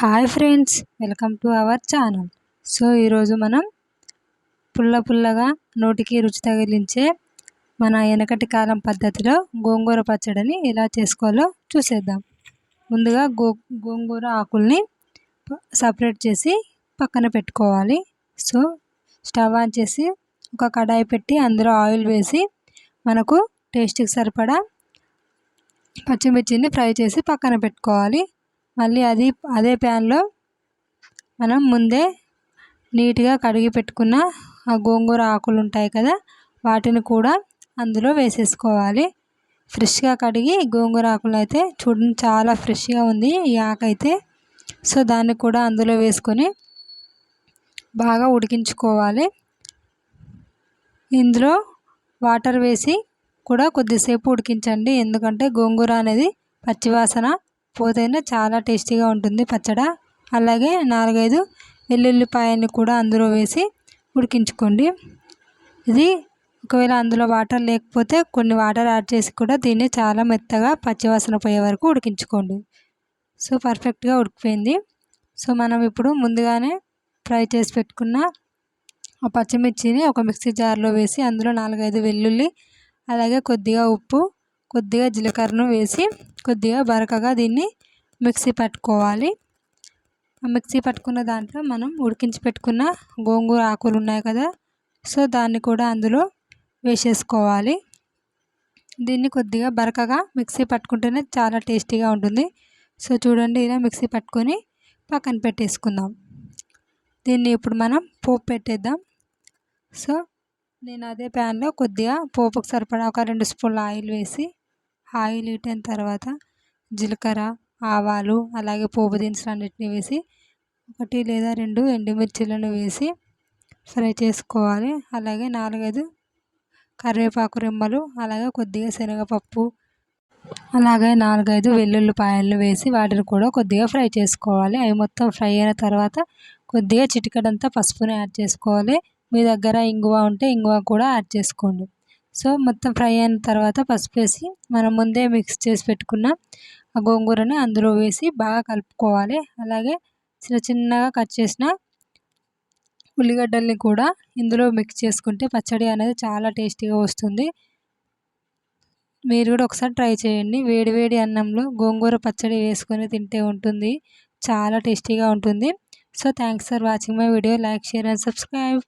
Hi friends welcome to our channel so ఈరోజు మనం పుల్ల పుల్లగా నోటికి రుచి తగిలించే మన వెనకటి కాలం పద్ధతిలో గోంగూర పచ్చడిని ఎలా చేసుకోవాలో చూసేద్దాం. ముందుగా గో గోంగూర ఆకుల్ని సపరేట్ చేసి పక్కన పెట్టుకోవాలి. సో స్టవ్ ఆన్ చేసి ఒక కడాయి పెట్టి అందులో ఆయిల్ వేసి మనకు టేస్ట్కి సరిపడా పచ్చిమిర్చిని ఫ్రై చేసి పక్కన పెట్టుకోవాలి. మళ్ళీ అది అదే ప్యాన్లో మనం ముందే నీట్గా కడిగి పెట్టుకున్న ఆ గోంగూర ఆకులు ఉంటాయి కదా వాటిని కూడా అందులో వేసేసుకోవాలి. ఫ్రెష్గా కడిగి గోంగూర ఆకులు అయితే చూడండి చాలా ఫ్రెష్గా ఉంది ఈ ఆకు అయితే. సో దాన్ని కూడా అందులో వేసుకొని బాగా ఉడికించుకోవాలి. ఇందులో వాటర్ వేసి కూడా కొద్దిసేపు ఉడికించండి ఎందుకంటే గోంగూర అనేది పచ్చివాసన పోతేనే చాలా టేస్టీగా ఉంటుంది పచ్చడి. అలాగే నాలుగైదు వెల్లుల్లిపాయని కూడా అందులో వేసి ఉడికించుకోండి. ఇది ఒకవేళ అందులో వాటర్ లేకపోతే కొన్ని వాటర్ యాడ్ చేసి కూడా దీన్ని చాలా మెత్తగా పచ్చివాసన పోయే వరకు ఉడికించుకోండి. సో పర్ఫెక్ట్గా ఉడికిపోయింది. సో మనం ఇప్పుడు ముందుగానే ఫ్రై చేసి పెట్టుకున్న ఆ పచ్చిమిర్చిని ఒక మిక్సీ జార్లో వేసి అందులో నాలుగైదు వెల్లుల్లి అలాగే కొద్దిగా ఉప్పు కొద్దిగా జీలకర్రను వేసి కొద్దిగా బరకగా దీన్ని మిక్సీ పట్టుకోవాలి. మిక్సీ పట్టుకున్న దాంట్లో మనం ఉడికించి పెట్టుకున్న గోంగూర ఆకులు ఉన్నాయి కదా సో దాన్ని కూడా అందులో వేసేసుకోవాలి. దీన్ని కొద్దిగా బరకగా మిక్సీ పట్టుకుంటేనే చాలా టేస్టీగా ఉంటుంది. సో చూడండి ఇలా మిక్సీ పట్టుకొని పక్కన పెట్టేసుకుందాం. దీన్ని ఇప్పుడు మనం పోపు పెట్టేద్దాం. సో నేను అదే ప్యాన్లో కొద్దిగా పోపుకు సరిపడా ఒక రెండు స్పూన్ల ఆయిల్ వేసి ఆయిల్ హీట్ అయిన తర్వాత జీలకర్ర ఆవాలు అలాగే పోపు దినుసులు అన్నిటిని వేసి ఒకటి లేదా రెండు ఎండుమిర్చిలను వేసి ఫ్రై చేసుకోవాలి. అలాగే నాలుగైదు కరివేపాకు రెమ్మలు అలాగే కొద్దిగా శనగపప్పు అలాగే నాలుగైదు వెల్లుల్లిపాయలను వేసి వాటిని కూడా కొద్దిగా ఫ్రై చేసుకోవాలి. అవి మొత్తం ఫ్రై అయిన తర్వాత కొద్దిగా చిటికడంతా పసుపుని యాడ్ చేసుకోవాలి. మీ దగ్గర ఇంగువ ఉంటే ఇంగువ కూడా యాడ్ చేసుకోండి. సో మొత్తం ఫ్రై అయిన తర్వాత పసుపు వేసి మనం ముందే మిక్స్ చేసి పెట్టుకున్న ఆ గోంగూరని అందులో వేసి బాగా కలుపుకోవాలి. అలాగే చిన్న చిన్నగా కట్ చేసిన ఉల్లిగడ్డల్ని కూడా ఇందులో మిక్స్ చేసుకుంటే పచ్చడి అనేది చాలా టేస్టీగా వస్తుంది. మీరు కూడా ఒకసారి ట్రై చేయండి. వేడి వేడి అన్నంలో గోంగూర పచ్చడి వేసుకొని తింటే ఉంటుంది. చాలా టేస్టీగా ఉంటుంది. So thanks for watching my video. Like share and subscribe.